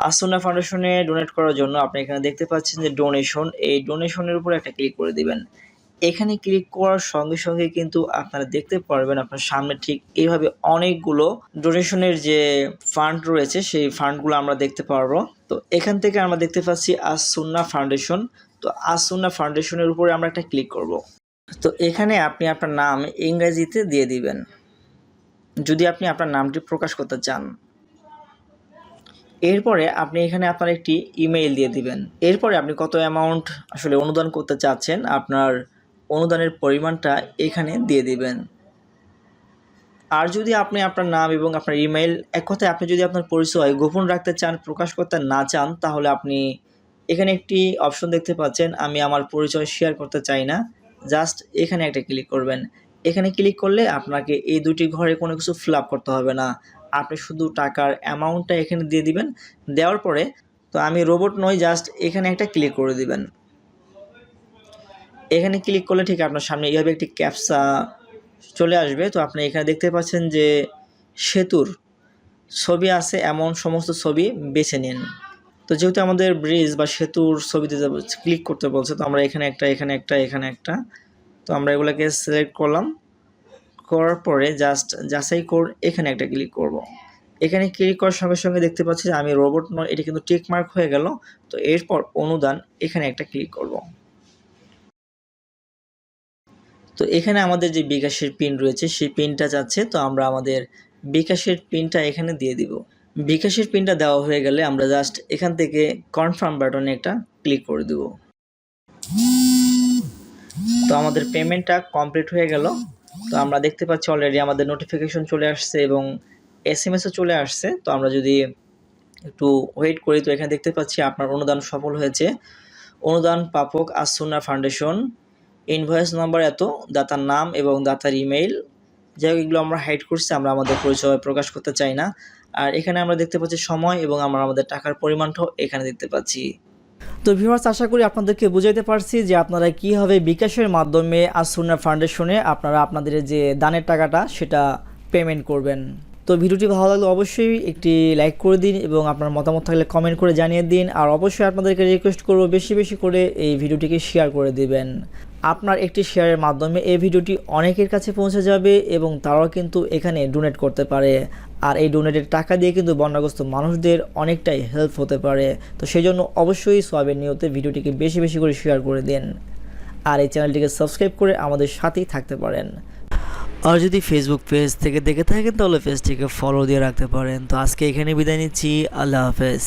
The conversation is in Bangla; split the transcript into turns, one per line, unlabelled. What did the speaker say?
আসুনা ফাউন্ডেশনে ডোনেট করার জন্য আপনি এখানে দেখতে পাচ্ছেন যে ডোনেশন এই ডোনেশনের উপর একটা ক্লিক করে দিবেন। এখানে ক্লিক করার সঙ্গে সঙ্গে কিন্তু আপনারা দেখতে পারবেন আপনার সামনে ঠিক এইভাবে অনেকগুলো ডোনেশনের যে ফান্ড রয়েছে, সেই ফান্ডগুলো আমরা দেখতে পারব। তো এখান থেকে আমরা দেখতে পাচ্ছি আসুন্না ফাউন্ডেশন তো আসুন্না ফাউন্ডেশনের উপরে আমরা একটা ক্লিক করব। তো এখানে আপনি আপনার নাম ইংরেজিতে দিয়ে দিবেন। যদি আপনি আপনার নামটি প্রকাশ করতে চান এরপরে আপনি এখানে আপনার একটি ইমেইল দিয়ে দিবেন। এরপরে আপনি কত অ্যামাউন্ট আসলে অনুদান করতে চাচ্ছেন, আপনার অনুদানের পরিমাণটা এখানে দিয়ে দিবেন। আর যদি আপনি আপনার নাম এবং আপনার ইমেইল এক কথায় আপনি যদি আপনার পরিচয় গোপন রাখতে চান, প্রকাশ করতে না চান, তাহলে আপনি এখানে একটি অপশন দেখতে পাচ্ছেন, আমি আমার পরিচয় শেয়ার করতে চাই না। জাস্ট এখানে একটা ক্লিক করবেন। এখানে ক্লিক করলে আপনাকে এই দুটি ঘরে কোনো কিছু ফিল করতে হবে না। আপনি শুধু টাকার অ্যামাউন্টটা এখানে দিয়ে দিবেন, দেওয়ার পরে তো আমি রোবট নই জাস্ট এখানে একটা ক্লিক করে দিবেন। এখানে ক্লিক করলে ঠিক আপনার সামনে এইভাবে একটি ক্যাপসা চলে আসবে। তো আপনি এখানে দেখতে পাচ্ছেন যে সেতুর ছবি আছে, এমন সমস্ত ছবি বেছে নিন। তো যেহেতু আমাদের ব্রিজ বা সেতুর ছবিতে ক্লিক করতে বলছে, তো আমরা এখানে একটা এখানে একটা এখানে একটা, তো আমরা এগুলোকে সিলেক্ট করলাম। করার পরে জাস্ট যাচাই কর, এখানে একটা ক্লিক করব। এখানে ক্লিক করার সঙ্গে সঙ্গে দেখতে পাচ্ছি যে আমি রোবট নয়, এটি কিন্তু টিক মার্ক হয়ে গেল তো এরপর অনুদান, এখানে একটা ক্লিক করব। তো এখানে আমাদের যে বিকাশের পিন রয়েছে, সেই পিনটা যাচ্ছে, তো আমরা আমাদের বিকাশের পিনটা এখানে দিয়ে দিব বিকাশের পিনটা দেওয়া হয়ে গেলে আমরা জাস্ট এখান থেকে কনফার্ম বাটনে একটা ক্লিক করে দেব তো আমাদের পেমেন্টটা কমপ্লিট হয়ে গেল তো আমরা দেখতে পাচ্ছি অলরেডি আমাদের নোটিফিকেশন চলে আসছে এবং এস এম এসও চলে আসছে। তো আমরা যদি একটু ওয়েট করি, তো এখানে দেখতে পাচ্ছি আপনার অনুদান সফল হয়েছে। অনুদান পাপক আসুনা ফাউন্ডেশন ইনভয়েস নাম্বার এত, দাতার নাম এবং দাতার ইমেইল যাই হোক, এগুলো আমরা হাইড করছি, আমরা আমাদের পরিচয় প্রকাশ করতে চাই না। আর এখানে আমরা দেখতে পাচ্ছি সময় এবং আমরা আমাদের টাকার পরিমাণটাও এখানে দেখতে পাচ্ছি। তো ভিউয়ার্স আশা করি আপনাদেরকে বুঝাইতে পারছি যে আপনারা কীভাবে বিকাশের মাধ্যমে আসুনা ফাউন্ডেশনে আপনারা আপনাদের যে দানের টাকাটা সেটা পেমেন্ট করবেন। তো ভিডিওটি ভালো লাগলে অবশ্যই একটি লাইক করে দিন এবং আপনার মতামত থাকলে কমেন্ট করে জানিয়ে দিন। আর অবশ্যই আপনাদেরকে রিকোয়েস্ট করব বেশি বেশি করে এই ভিডিওটিকে শেয়ার করে দিবেন। আপনার একটি শেয়ারের মাধ্যমে এই ভিডিওটি অনেকের কাছে পৌঁছে যাবে এবং তারাও কিন্তু এখানে ডোনেট করতে পারে। আর এই ডোনেটের টাকা দিয়ে কিন্তু বন্যাগ্রস্ত মানুষদের অনেকটাই হেল্প হতে পারে। তো সেই জন্য অবশ্যই সোয়াবের নিয়তে ভিডিওটিকে বেশি বেশি করে শেয়ার করে দিন। আর এই চ্যানেলটিকে সাবস্ক্রাইব করে আমাদের সাথেই থাকতে পারেন। আর যদি ফেসবুক পেজ থেকে দেখে থাকেন, তাহলে পেজটিকে ফলো দিয়ে রাখতে পারেন। তো আজকে এখানে বিদায় নিচ্ছি। আল্লাহ হাফেজ।